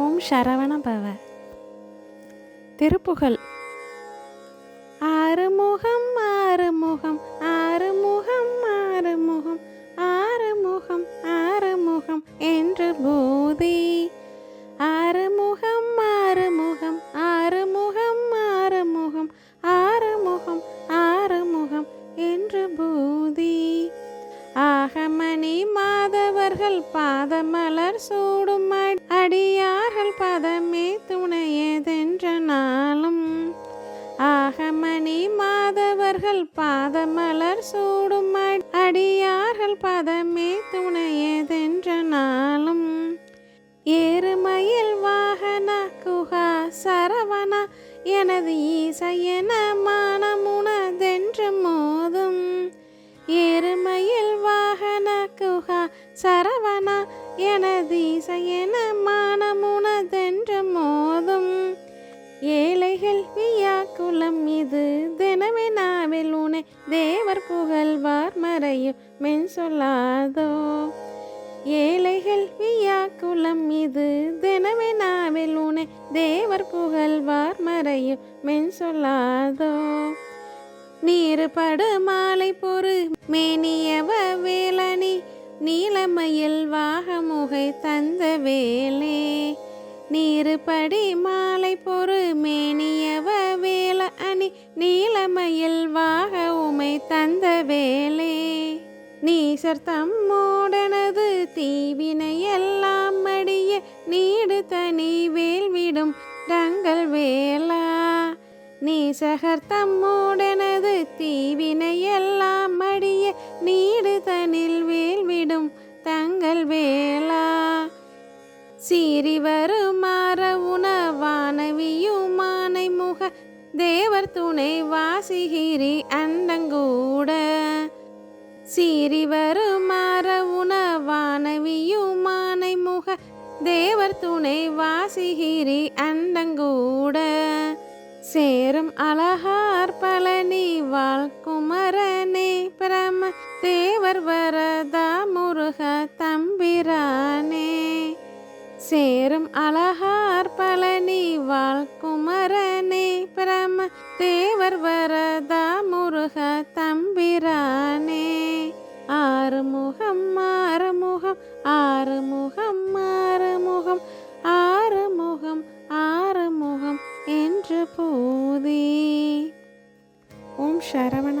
ஓம் சரவண பவ. திருப்புகழ். ஆறுமுகம் ஆறுமுகம் ஆறுமுகம் ஆறுமுகம் ஆறுமுகம் ஆறுமுகம் என்று போதி. ஆறுமுகம் ஆறுமுகம் ஆறுமுகம் ஆறுமுகம் ஆறுமுகம் ஆறுமுகம் என்று போதி. ஆகமணி மாதவர்கள் பாதமலர் சூடும் அடி- அடியார்கள் பதமே துணையதென்ற நாளும் ஆகமணி மாதவர்கள் பாதமலர் சூடும் அடி- அடியார்கள் பதமே துணையதென்ற நாளும் ஏறுமயில் வாகன குகா சரவணா எனது ஈசையன மானமுனதென்று மோதும். ஏறுமயில் வாகன குகா சரவணா எனது இசையன மானமுனதென்று மோதும். ஏழைகள் வியாக்குலம் இது. தினமே நாவில் உனை தேவர் புகழ்வார் மறையும் மென் சொல்லாதோ. ஏழைகள் வியாக்குலம் இது. தினமே நாவில் உனை தேவர் புகழ்வார் மறையும் மென் சொல்லாதோ. நீருபடு மாலை பொறு மேனியவ வேலனி நீலமயில் வாகமுகை தந்த வேலே. நீருபடி மாலை பொறு மேனியவ வேல அணி நீலமயில் வாக உமை தந்த வேலே. நீசர் தம்மோடனது தீவினையெல்லாம் மடிய நீடு தனி வேல்விடும் தங்கள் வேலா நீசகர் தம்மோடனது தீவினையெல்லாம் மடிய நீடு சீறி வருமாற உணவானவியுமானை முக தேவர் துணை வாசிகிரி அண்டங்கூட. சீறி வருமாற உணவானவியுமானை முக தேவர் துணை வாசிகிரி அண்டங்கூட. சேரும் அழகார் பழனி வாழ்குமரனே பிரம தேவர் வரதா முருக தம்பிரானே. சேரும் அழகார் பழனி வாழ்குமரனே பிரம தேவர் வரதா முருக தம்பிரானே. ஆறுமுகம் ஆறுமுகம் ஆறுமுகம் ஆறுமுகம் ஆறுமுகம் ஆறுமுகம் என்று போதே. ஓம் சரவண